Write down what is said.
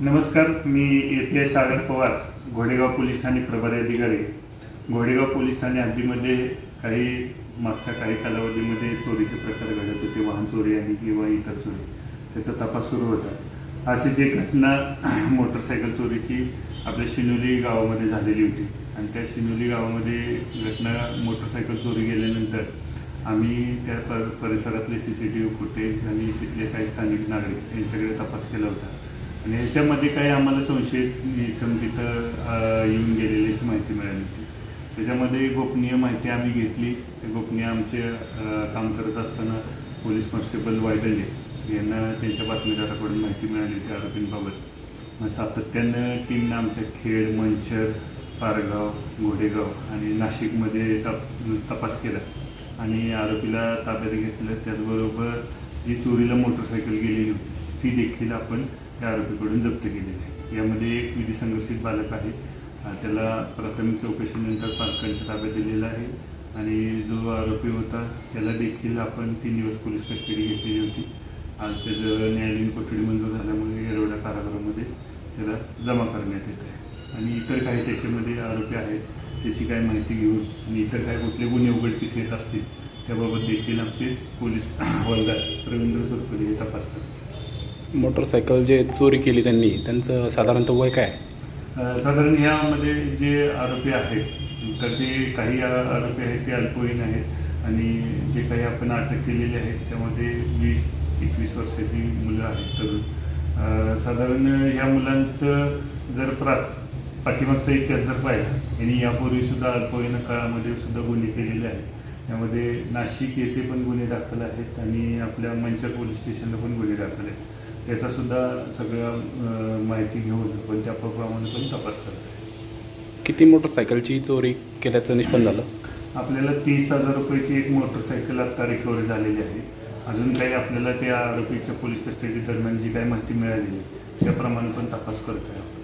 नमस्कार मी A P I Sagar Pawar घोडेगाव police ठाणे प्रभारी अधिकारी. घोडेगाव पोलीस ठाणे हद्दीमध्ये काही मागच्या काही कालावधीमध्ये चोरीचे प्रकार घडत होते वाहन चोरी आणि किंवा इतर चोरी. त्याचा तपास सुरू होता. अशी जी घटना मोटरसायकल चोरीची आपल्या शिनोली गावामध्ये झालेली होती. आणि त्या शिनोली गावामध्ये घटना मोटरसायकल चोरी गेल्यानंतर आम्ही त्या पर परिसरातले C C T V footage आणि तिथले काही स्थानिक नागरिक यांच्याकडे तपास केला होता. आणि ह्याच्यामध्ये काही आम्हाला संशयित इसम तिथं येऊन गेलेल्याची माहिती मिळाली होती. त्याच्यामध्ये गोपनीय माहिती आम्ही घेतली. ते गोपनीय आमचे काम करत असताना पोलीस कॉन्स्टेबल वायदल्ले यांना त्यांच्या बातमीदाराकडून माहिती मिळाली होती आरोपींबाबत. मग सातत्यानं टीमनं आमच्या खेड मंचर पारगाव घोडेगाव आणि नाशिकमध्ये तप तपास केला. आणि आरोपीला ताब्यात घेतलं. त्याचबरोबर जी चोरीला मोटरसायकल गेलेली होती ती देखील आपण त्या आरोपीकडून जप्त केलेली आहे. यामध्ये एक विधी संघर्षित बालक आहे. त्याला प्राथमिक चौकशीनंतर पालकांच्या ताब्यात दिलेला आहे. आणि जो आरोपी होता त्याला देखील आपण तीन दिवस पोलीस कस्टडी घेतलेली होती. आज त्याचं न्यायालयीन कोठडी मंजूर झाल्यामुळे येरवडा कारागृहामध्ये त्याला जमा करण्यात येत आहे. आणि इतर काही त्याच्यामध्ये आरोपी आहेत त्याची काय माहिती घेऊन आणि इतर काय कुठले गुन्हे उघडकीस येत असतील त्याबाबत देखील आमचे पोलीस हवालदार रवींद्र सुरपडे हे तपास करतात. मोटरसायकल जे चोरी केली त्यांनी त्यांचं साधारणतः वय काय? साधारण यामध्ये जे आरोपी आहेत तर ते काही आरोपी आहेत ते अल्पवयीन आहेत आणि जे काही आपण अटक केलेले आहेत त्यामध्ये वीस एकवीस वर्षाची मुलं आहेत तर साधारण ह्या मुलांचं जर प्रा पाठीमागचा इतिहास जर पाहिला यांनी यापूर्वी सुद्धा अल्पवयीन काळामध्ये सुद्धा गुन्हे केलेले आहेत. त्यामध्ये नाशिक येथे पण गुन्हे दाखल आहेत आणि आपल्या मंचर पोलीस स्टेशनला पण गुन्हे दाखल आहेत. त्याचा सुद्धा सगळं माहिती घेऊन आपण त्याप्रमाणे पण तपास करतो आहे किती मोटरसायकलची चोरी केल्याचं निष्पन्न झालं? आपल्याला तीस हजार रुपयाची एक मोटरसायकल आत्ता रिकव्हरी झालेली आहे. अजून काही आपल्याला त्या आरोपीच्या पोलीस कस्टडी दरम्यान जी काही माहिती मिळालेली आहे त्याप्रमाणे पण तपास करतो आहे आपण.